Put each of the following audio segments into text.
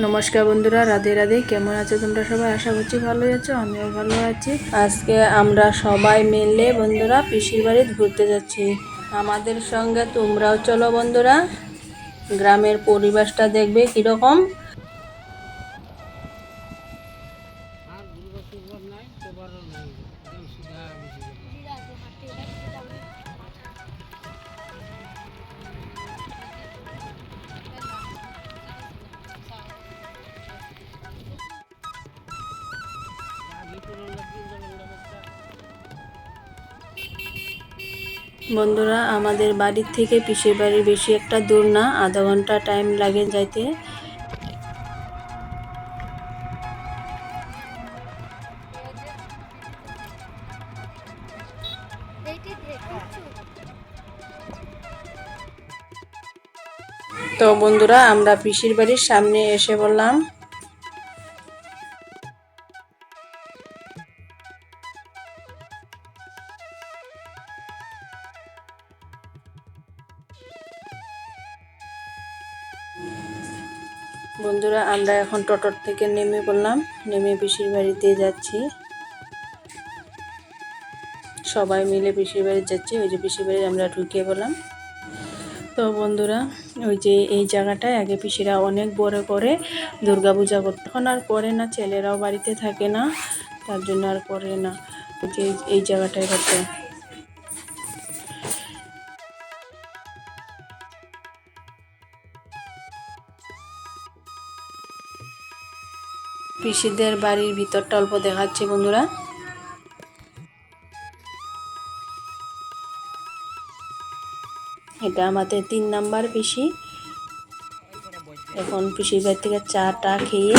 নমস্কার বন্ধুরা, রাধে রাধে। কেমন আছো তোমরা সবাই? আশা করছি ভালো আছো, আমিও ভালো আছি। আজকে আমরা সবাই মিলে বন্ধুরা পিসির বাড়ি ঘুরতে যাচ্ছি। আমাদের সঙ্গে তোমরাও চলো বন্ধুরা। গ্রামের পরিবেশটা দেখবে কীরকম। বন্ধুরা, আমাদের বাড়ির থেকে পিসির বাড়ি বেশি একটা দূর না, আধা ঘণ্টা টাইম লাগে যাইতে। তো বন্ধুরা, আমরা পিসির বাড়ির সামনে এসে বললাম বন্ধুরা, আমরা এখন টোটোর থেকে নেমে পড়লাম। নেমে পিসির বাড়িতে যাচ্ছি। সবাই মিলে পিসির বাড়ি যাচ্ছি। ওই যে পিসির বাড়ি আমরা ঢুকিয়ে বললাম তো বন্ধুরা, ওই যে এই জায়গাটায় আগে পিসিরা অনেক বড় করে দুর্গা পূজা করতো। এখন আর করে না, ছেলেরাও বাড়িতে থাকে না, তার জন্য আর করে না। ওই যে এই জায়গাটায় করতে। পিসিদের বাড়ির ভিতরটা অল্প দেখাচ্ছি, বন্ধুরা। এটা আমাদের তিন নাম্বার পিসি। এখন পিসির বাড়ি থেকে চা টা খেয়ে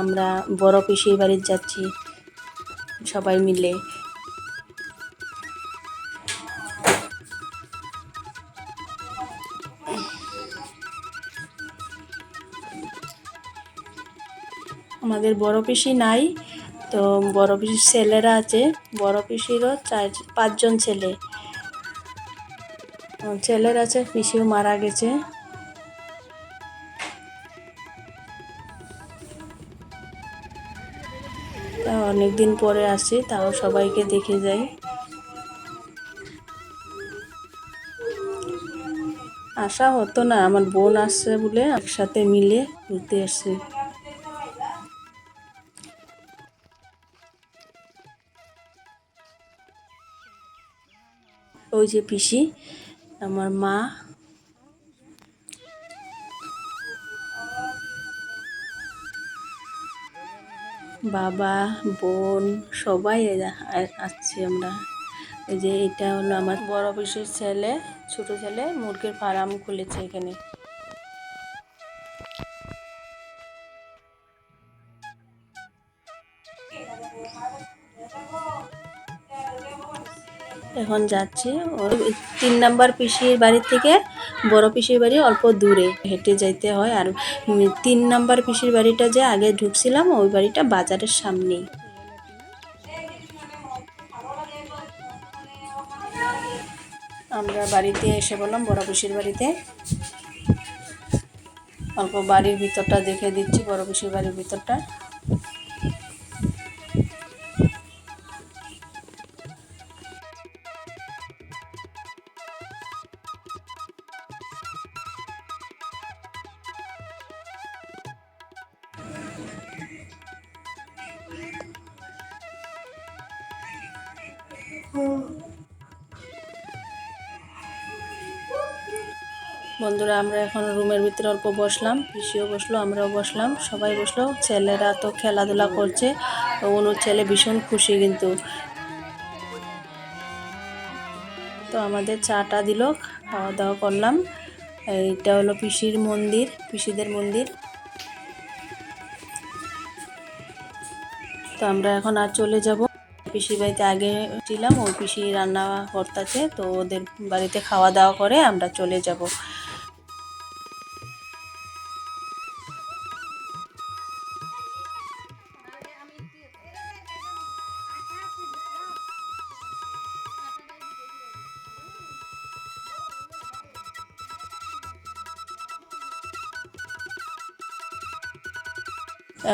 আমরা বড় পিসির বাড়ির যাচ্ছি সবাই মিলে। আমাদের বড় পিসি নাই, তো বড় পিসির ছেলেরা আছে। বড় পিসিরও চার, পাঁচজন ছেলে। ছেলের আছে, পিসিও মারা গেছে। অনেকদিন পরে আসি তাও সবাইকে দেখে যাই। আশা হতো না, আমার বোন আসছে বলে একসাথে মিলে ঘুরতে আসছি ওই যে পিসি, আমার মা। বাবা, বোন, সবাই আসছি আমরা। ওই যে এটা হলো আমার বড় পিসির ছেলে, ছোট ছেলে, মুরগির ফার্ম খুলেছে এখানে। এখন যাচ্ছি। ওই তিন নাম্বার পিসির বাড়ি থেকে বড় পিসির বাড়ি অল্প দূরে। হেঁটে যাইতে হয় আর তিন নাম্বার পিসির বাড়িটা যে আগে ঢুকছিলাম, ওই বাড়িটা বাজারের সামনেই। আমরা বাড়িতে এসে বললাম, বড় পিসির বাড়িতে। অল্প বাড়ির ভিতরটা দেখে দিচ্ছি, বড় পিসির বাড়ির ভিতরটা। বন্ধুরা, আমরা এখন রুমের ভিতরে অল্প বসলাম। পিসিও বসল, আমরাও বসলাম। সবাই বসল। ছেলেরা তো খেলাধুলা করছে। অনুর ছেলে ভীষণ খুশি কিন্তু। তো আমাদের চাটা দিল খাওয়া দাওয়া করলাম। এইটা হলো পিসির মন্দির, পিসিদের মন্দির। তো আমরা এখন আর চলে যাব। পিসির বাড়িতে আগে ছিলাম ওই পিসি রান্না করতেছে, তো ওদের বাড়িতে খাওয়া দাওয়া করে আমরা চলে যাব।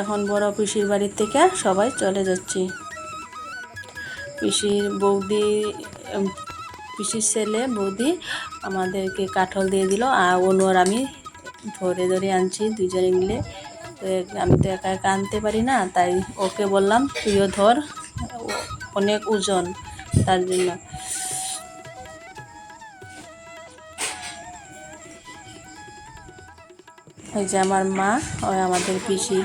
এখন বড় পিসির বাড়ির থেকে সবাই চলে যাচ্ছি। পিসির বৌদি পিসির ছেলে, বৌদি আমাদেরকে কাঠল দিয়ে দিল আর অনু আর আমি ধরে ধরে আনছি দুজনে মিলে। তো আমি তো একা একা আনতে পারি না, তাই ওকে বললাম, তুইও ধর, অনেক ওজন তার জন্য। ওই যে আমার মা, ওই আমাদের পিসি।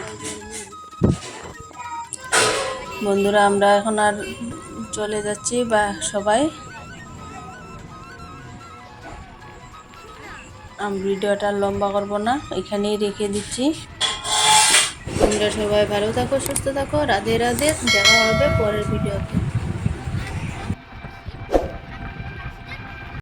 বন্ধুরা, আমরা এখন আর চলে যাচ্ছি বা সবাই। আমি, ভিডিওটা লম্বা করব না, এখানেই রেখে দিচ্ছি। তোমরা সবাই ভালো থাকো, সুস্থ থাকো, রাধে রাধে, দেখা হবে পরের ভিডিওতে।